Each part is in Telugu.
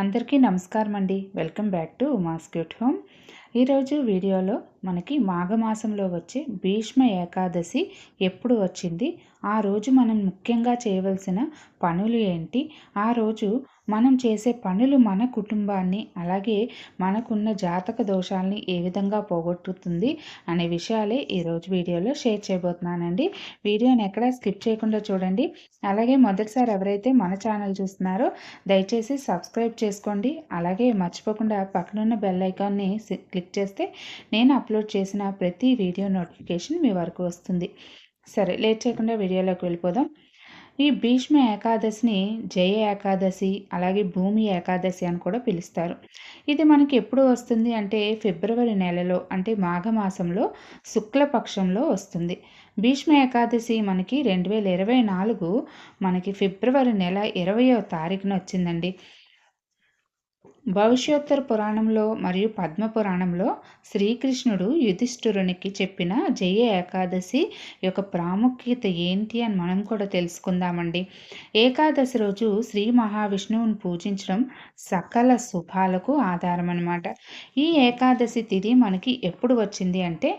అందరికీ నమస్కారం అండి వెల్కమ్ బ్యాక్ టు మాస్క్యూట్ హోమ్. ఈరోజు వీడియోలో మనకి మాఘమాసంలో వచ్చే భీష్మ ఏకాదశి ఎప్పుడు వచ్చింది? ఆ రోజు మనం ముఖ్యంగా చేయవలసిన పనులు ఏంటి? ఆ రోజు మనం చేసే పనులు మన కుటుంబాన్ని అలాగే మనకున్న జాతక దోషాలని ఏ విధంగా పోగొట్టుతుంది అనే విషయాలే ఈరోజు వీడియోలో షేర్ చేయబోతున్నానండి. వీడియోని ఎక్కడా స్కిప్ చేయకుండా చూడండి. అలాగే మొదటిసారి ఎవరైతే మన ఛానల్ చూస్తున్నారో దయచేసి సబ్స్క్రైబ్ చేసుకోండి. అలాగే మర్చిపోకుండా పక్కనున్న బెల్ ఐకాన్ని క్లిక్ చేస్తే నేను అప్లోడ్ అప్లోడ్ చేసిన ప్రతి వీడియో నోటిఫికేషన్ మీ వరకు వస్తుంది. సరే లేట్ చేయకుండా వీడియోలోకి వెళ్ళిపోదాం. ఈ భీష్మ ఏకాదశిని జయ ఏకాదశి అలాగే భూమి ఏకాదశి అని కూడా పిలుస్తారు. ఇది మనకి ఎప్పుడు వస్తుంది అంటే ఫిబ్రవరి నెలలో అంటే మాఘమాసంలో శుక్లపక్షంలో వస్తుంది. భీష్మ ఏకాదశి మనకి రెండు వేల ఇరవై నాలుగు మనకి ఫిబ్రవరి నెల ఇరవయో తారీఖున వచ్చిందండి. భవిష్యోత్తర పురాణంలో మరియు పద్మ పురాణంలో శ్రీకృష్ణుడు యుధిష్ఠురునికి చెప్పిన జయ ఏకాదశి యొక్క ప్రాముఖ్యత ఏంటి అని మనం కూడా తెలుసుకుందామండి. ఏకాదశి రోజు శ్రీ మహావిష్ణువుని పూజించడం సకల శుభాలకు ఆధారం అనమాట ఈ ఏకాదశి తిథి మనకి ఎప్పుడు వచ్చింది అంటే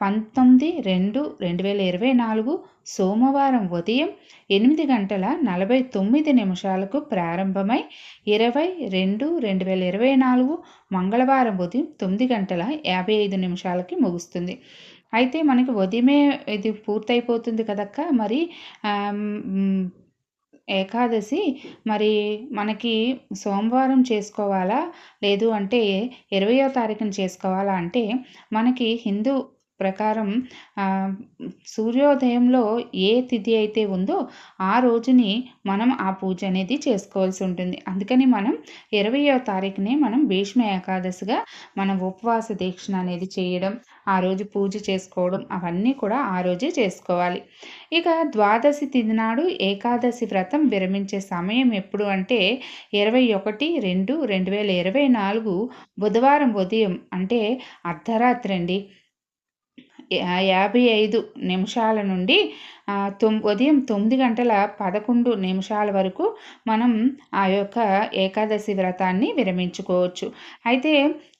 పంతొమ్మిది రెండు రెండు వేల ఇరవై నాలుగు సోమవారం ఉదయం ఎనిమిది గంటల నలభై తొమ్మిది నిమిషాలకు ప్రారంభమై ఇరవై రెండు రెండు వేల ఇరవై నాలుగు మంగళవారం ఉదయం తొమ్మిది గంటల యాభై ఐదు నిమిషాలకి ముగుస్తుంది. అయితే మనకి ఉదయమే ఇది పూర్తయిపోతుంది కదక్క? మరి ఏకాదశి మరి మనకి సోమవారం చేసుకోవాలా? లేదు అంటే ఇరవయో తారీఖున చేసుకోవాలా? అంటే మనకి హిందూ ప్రకారం సూర్యోదయంలో ఏ తిథి అయితే ఉందో ఆ రోజుని మనం ఆ పూజ అనేది చేసుకోవాల్సి ఉంటుంది. అందుకని మనం ఇరవయో తారీఖునే మనం భీష్మ ఏకాదశిగా మనం ఉపవాస దీక్షణ అనేది చేయడం ఆ రోజు పూజ చేసుకోవడం అవన్నీ కూడా ఆ రోజే చేసుకోవాలి. ఇక ద్వాదశి తిథి నాడు ఏకాదశి వ్రతం విరమించే సమయం ఎప్పుడు అంటే ఇరవై ఒకటి రెండు రెండు వేల ఇరవై నాలుగు బుధవారం ఉదయం అంటే అర్ధరాత్రి అండి యాభై ఐదు నిమిషాల నుండి తొమ్ ఉదయం తొమ్మిది గంటల పదకొండు నిమిషాల వరకు మనం ఆ యొక్క ఏకాదశి వ్రతాన్ని విరమించుకోవచ్చు. అయితే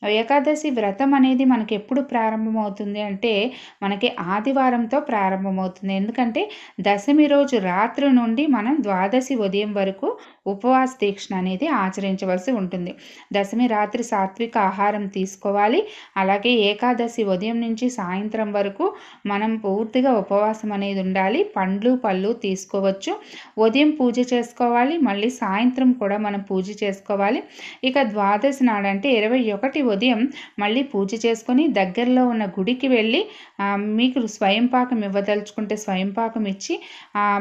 ఏకాదశి వ్రతం అనేది మనకి ఎప్పుడు ప్రారంభమవుతుంది అంటే మనకి ఆదివారంతో ప్రారంభమవుతుంది. ఎందుకంటే దశమి రోజు రాత్రి నుండి మనం ద్వాదశి ఉదయం వరకు ఉపవాస దీక్ష అనేది ఆచరించవలసి ఉంటుంది. దశమి రాత్రి సాత్విక ఆహారం తీసుకోవాలి. అలాగే ఏకాదశి ఉదయం నుంచి సాయంత్రం వరకు మనం పూర్తిగా ఉపవాసం అనేది ఉండాలి. పండ్లు పళ్ళు తీసుకోవచ్చు. ఉదయం పూజ చేసుకోవాలి. మళ్ళీ సాయంత్రం కూడా మనం పూజ చేసుకోవాలి. ఇక ద్వాదశి నాడంటే ఇరవై ఒకటి ఉదయం మళ్ళీ పూజ చేసుకొని దగ్గరలో ఉన్న గుడికి వెళ్ళి మీకు స్వయం పాకం ఇవ్వదలుచుకుంటే స్వయం పాకం ఇచ్చి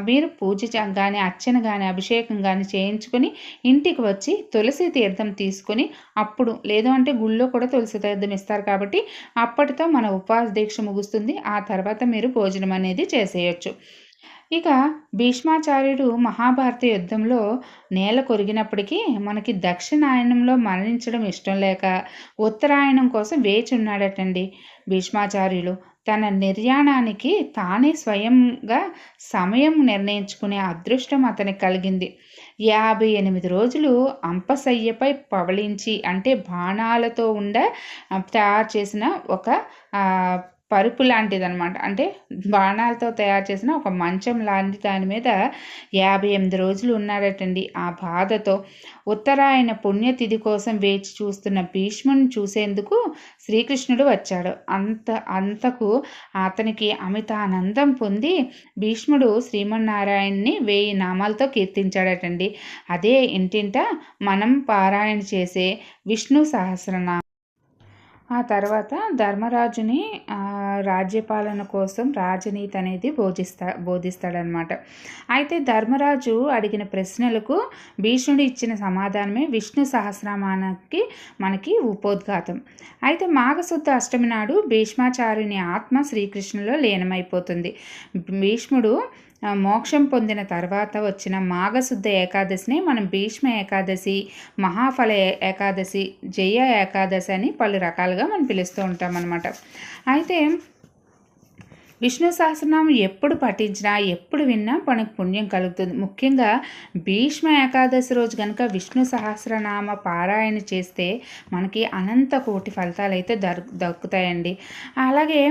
మీరు పూజ కానీ అర్చన కానీ అభిషేకం కానీ చేయించుకొని ఇంటికి వచ్చి తులసి తీర్థం తీసుకొని అప్పుడు లేదు అంటే గుళ్ళో కూడా తులసి తీర్థం ఇస్తారు కాబట్టి అప్పటితో మన ఉపవాస దీక్ష ముగుస్తుంది. ఆ తర్వాత మీరు భోజనం అనేది చేసేయచ్చు. ఇక భీష్మాచార్యుడు మహాభారత యుద్ధంలో నేల కొరిగినప్పటికీ మనకి దక్షిణాయనంలో మరణించడం ఇష్టం లేక ఉత్తరాయణం కోసం వేచి ఉన్నాడటండి భీష్మాచార్యులు. తన నిర్యాణానికి తానే స్వయంగా సమయం నిర్ణయించుకునే అదృష్టం అతనికి కలిగింది. యాభై ఎనిమిది రోజులు అంపసయ్యపై పవళించి అంటే బాణాలతో ఉండ తయారు చేసిన ఒక పరుపు లాంటిది అనమాట అంటే బాణాలతో తయారు చేసిన ఒక మంచం లాంటి దాని మీద యాభై ఎనిమిది రోజులు ఉన్నాడటండి ఆ బాధతో. ఉత్తరాయణ పుణ్యతిథి కోసం వేచి చూస్తున్న భీష్ముని చూసేందుకు శ్రీకృష్ణుడు వచ్చాడు. అంత అంతకు అతనికి అమితానందం పొంది భీష్ముడు శ్రీమన్నారాయణ్ణి వేయి నామాలతో కీర్తించాడటండి. అదే ఇంటింట మనం పారాయణ చేసే విష్ణు సహస్రనామ. ఆ తర్వాత ధర్మరాజుని రాజ్యపాలన కోసం రాజనీతి అనేది బోధిస్తా బోధిస్తాడనమాట అయితే ధర్మరాజు అడిగిన ప్రశ్నలకు భీష్ముడు ఇచ్చిన సమాధానమే విష్ణు సహస్రమానానికి మనకి ఉపోద్ఘాతం. అయితే మాఘశుద్ధ అష్టమి నాడు భీష్మాచార్యుని ఆత్మ శ్రీకృష్ణులో లీనమైపోతుంది. భీష్ముడు మోక్షం పొందిన తర్వాత వచ్చిన మాఘశుద్ధ ఏకాదశిని మనం భీష్మ ఏకాదశి మహాఫల ఏకాదశి జయ ఏకాదశి అని పలు రకాలుగా మనం పిలుస్తూ ఉంటాం అయితే విష్ణు సహస్రనామం ఎప్పుడు పఠించినా ఎప్పుడు విన్నా మనకు పుణ్యం కలుగుతుంది. ముఖ్యంగా భీష్మ ఏకాదశి రోజు కనుక విష్ణు సహస్రనామ పారాయణ చేస్తే మనకి అనంత కోటి ఫలితాలు అయితే దక్కుతాయండి. అలాగే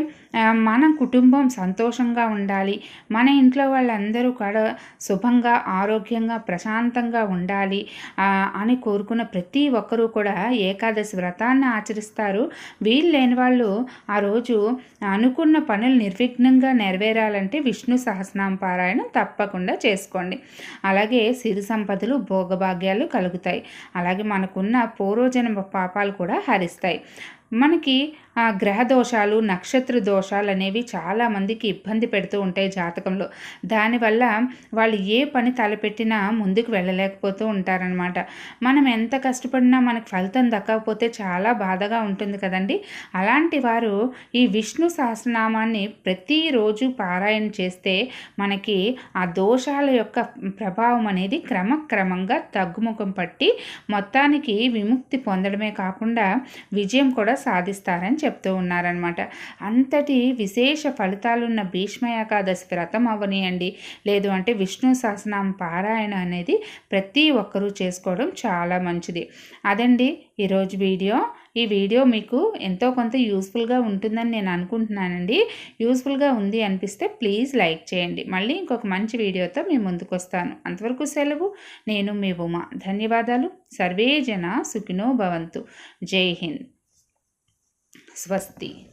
మన కుటుంబం సంతోషంగా ఉండాలి. మన ఇంట్లో వాళ్ళందరూ కూడా శుభంగా ఆరోగ్యంగా ప్రశాంతంగా ఉండాలి అని కోరుకున్న ప్రతి ఒక్కరూ కూడా ఏకాదశి వ్రతాన్ని ఆచరిస్తారు. వీళ్ళు లేని వాళ్ళు ఆ రోజు అనుకున్న పనులు నిర్విఘ్నంగా నెరవేరాలంటే విష్ణు సహస్రనామ పారాయణం తప్పకుండా చేసుకోండి. అలాగే సిరి సంపదలు భోగభాగ్యాలు కలుగుతాయి. అలాగే మనకున్న పూర్వజన్మ పాపాలు కూడా హరిస్తాయి. మనకి ఆ గ్రహ దోషాలు నక్షత్ర దోషాలు అనేవి చాలామందికి ఇబ్బంది పెడుతూ ఉంటాయి జాతకంలో. దానివల్ల వాళ్ళు ఏ పని తలపెట్టినా ముందుకు వెళ్ళలేకపోతూ ఉంటారనమాట మనం ఎంత కష్టపడినా మనకు ఫలితం దక్కకపోతే చాలా బాధగా ఉంటుంది కదండి. అలాంటి వారు ఈ విష్ణు సహస్రనామాన్ని ప్రతిరోజు పారాయణ చేస్తే మనకి ఆ దోషాల యొక్క ప్రభావం అనేది క్రమక్రమంగా తగ్గుముఖం పట్టి మొత్తానికి విముక్తి పొందడమే కాకుండా విజయం కూడా సాధిస్తారని చెప్తూ ఉన్నారనమాట అంతటి విశేష ఫలితాలున్న భీష్మ ఏకాదశి వ్రతం అవనియండి. లేదు అంటే విష్ణు సహస్రనామ పారాయణ అనేది ప్రతి ఒక్కరూ చేసుకోవడం చాలా మంచిది. అదండి ఈరోజు వీడియో. ఈ వీడియో మీకు ఎంతో కొంత యూస్ఫుల్గా ఉంటుందని నేను అనుకుంటున్నానండి. యూస్ఫుల్గా ఉంది అనిపిస్తే ప్లీజ్ లైక్ చేయండి. మళ్ళీ ఇంకొక మంచి వీడియోతో మీ ముందుకు వస్తాను. అంతవరకు సెలవు. నేను మీ ఉమా. ధన్యవాదాలు. సర్వే జన సుఖినో భవంతు. జై హింద్. સ્વસ્તી.